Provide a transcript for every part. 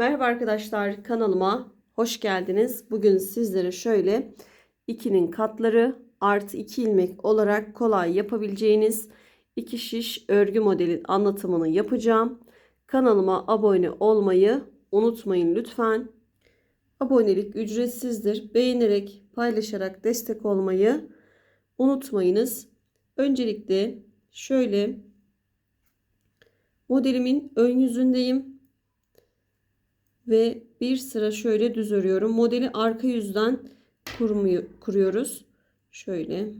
Merhaba arkadaşlar kanalıma hoş geldiniz. Bugün sizlere şöyle 2'nin katları artı 2 ilmek olarak kolay yapabileceğiniz iki şiş örgü modeli anlatımını yapacağım. Kanalıma abone olmayı unutmayın lütfen. Abonelik ücretsizdir. Beğenerek, paylaşarak destek olmayı unutmayınız. Öncelikle şöyle modelimin ön yüzündeyim ve bir sıra şöyle düz örüyorum. Modeli arka yüzden kurmuyor, kuruyoruz. Şöyle.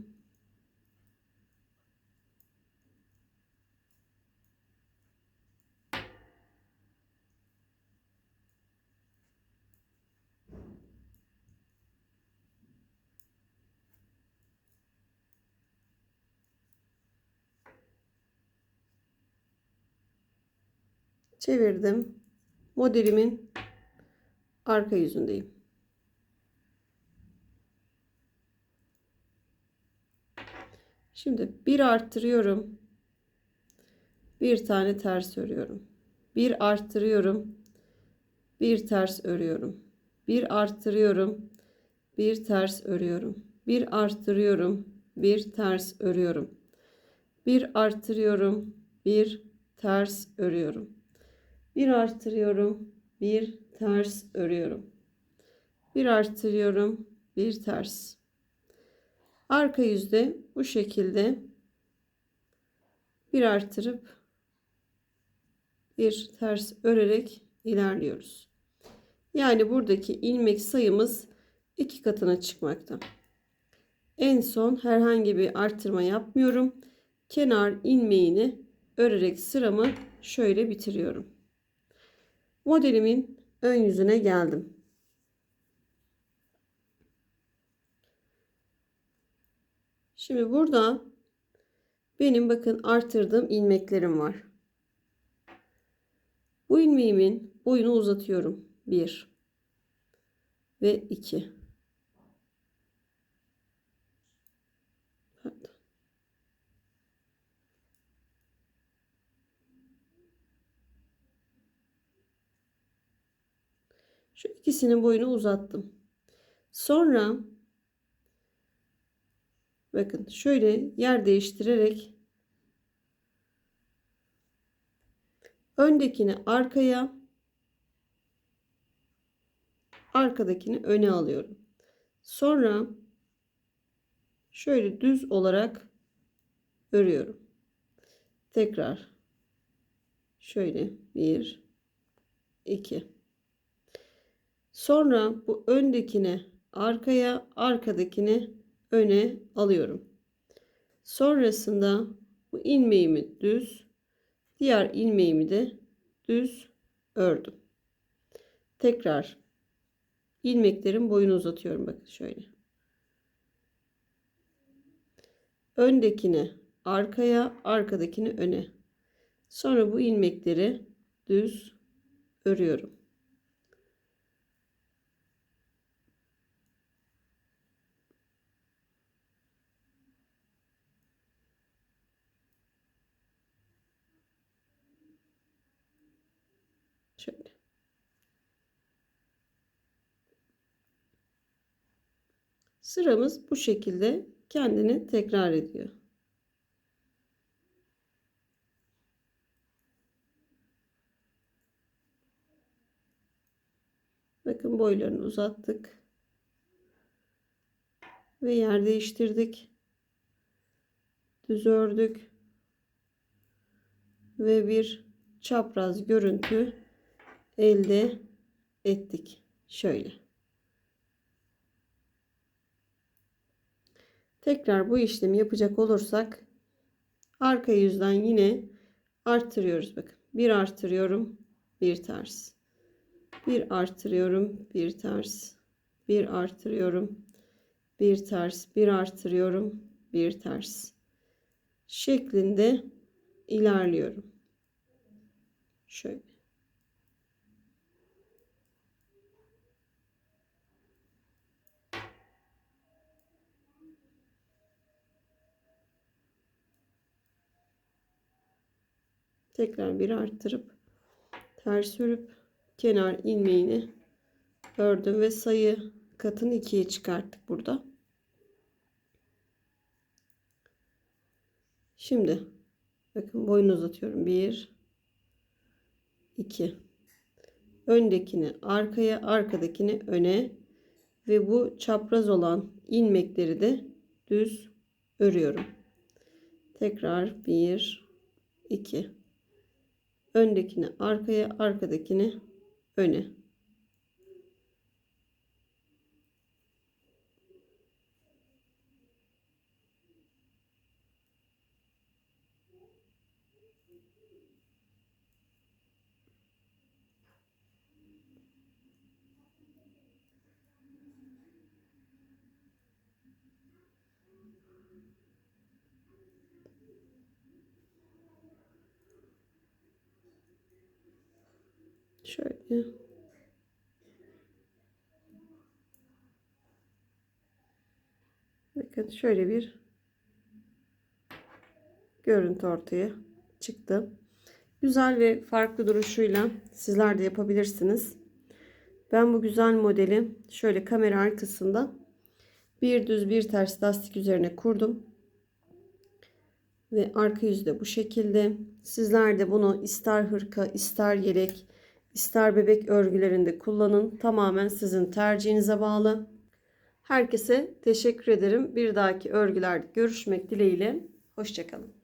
Çevirdim. Modelimin arka yüzündeyim. Şimdi bir arttırıyorum. Bir tane ters örüyorum. Bir arttırıyorum. Bir ters örüyorum. Bir arttırıyorum. Bir ters örüyorum. Bir arttırıyorum. Bir ters örüyorum. Bir arttırıyorum. Bir ters örüyorum. Bir arttırıyorum. Bir ters örüyorum. Bir arttırıyorum. Bir ters. Arka yüzde bu şekilde bir arttırıp bir ters örerek ilerliyoruz. Yani buradaki ilmek sayımız iki katına çıkmakta. En son herhangi bir arttırma yapmıyorum. Kenar ilmeğini örerek sıramı şöyle bitiriyorum. Modelimin ön yüzüne geldim. Şimdi burada benim bakın artırdığım ilmeklerim var. Bu ilmeğimin boyunu uzatıyorum. 1 ve 2. Şu ikisinin boyunu uzattım. Sonra bakın şöyle yer değiştirerek öndekini arkaya arkadakini öne alıyorum. Sonra şöyle düz olarak örüyorum. Tekrar şöyle 1 2 Sonra bu öndekini arkaya, arkadakini öne alıyorum. Sonrasında bu ilmeğimi düz, diğer ilmeğimi de düz ördüm. Tekrar ilmeklerin boyunu uzatıyorum bakın şöyle. Öndekini arkaya, arkadakini öne. Sonra bu ilmekleri düz örüyorum. Şöyle. Sıramız bu şekilde kendini tekrar ediyor. Bakın boylarını uzattık. Ve yer değiştirdik. Düz ördük. Ve bir çapraz görüntü elde ettik. Şöyle. Tekrar bu işlemi yapacak olursak arka yüzden yine arttırıyoruz. Bakın bir arttırıyorum, bir ters. Bir arttırıyorum, bir ters. Bir arttırıyorum, bir ters. Bir arttırıyorum, bir ters. Şeklinde ilerliyorum. Şöyle. Tekrar bir arttırıp ters örüp kenar ilmeğini ördüm ve sayı katını ikiye çıkarttık burada. Şimdi bakın boyunu uzatıyorum. 1 2 öndekini arkaya, arkadakini öne ve bu çapraz olan ilmekleri de düz örüyorum. Tekrar 1 2 öndekini arkaya, arkadakini öne. Şöyle. Bakın şöyle bir görüntü ortaya çıktı. Güzel ve farklı duruşuyla sizler de yapabilirsiniz. Ben bu güzel modeli şöyle kamera arkasında bir düz bir ters lastik üzerine kurdum. Ve arka yüzde bu şekilde. Sizler de bunu ister hırka, ister yelek, ister bebek örgülerinde kullanın. Tamamen sizin tercihinize bağlı. Herkese teşekkür ederim. Bir dahaki örgülerde görüşmek dileğiyle. Hoşçakalın.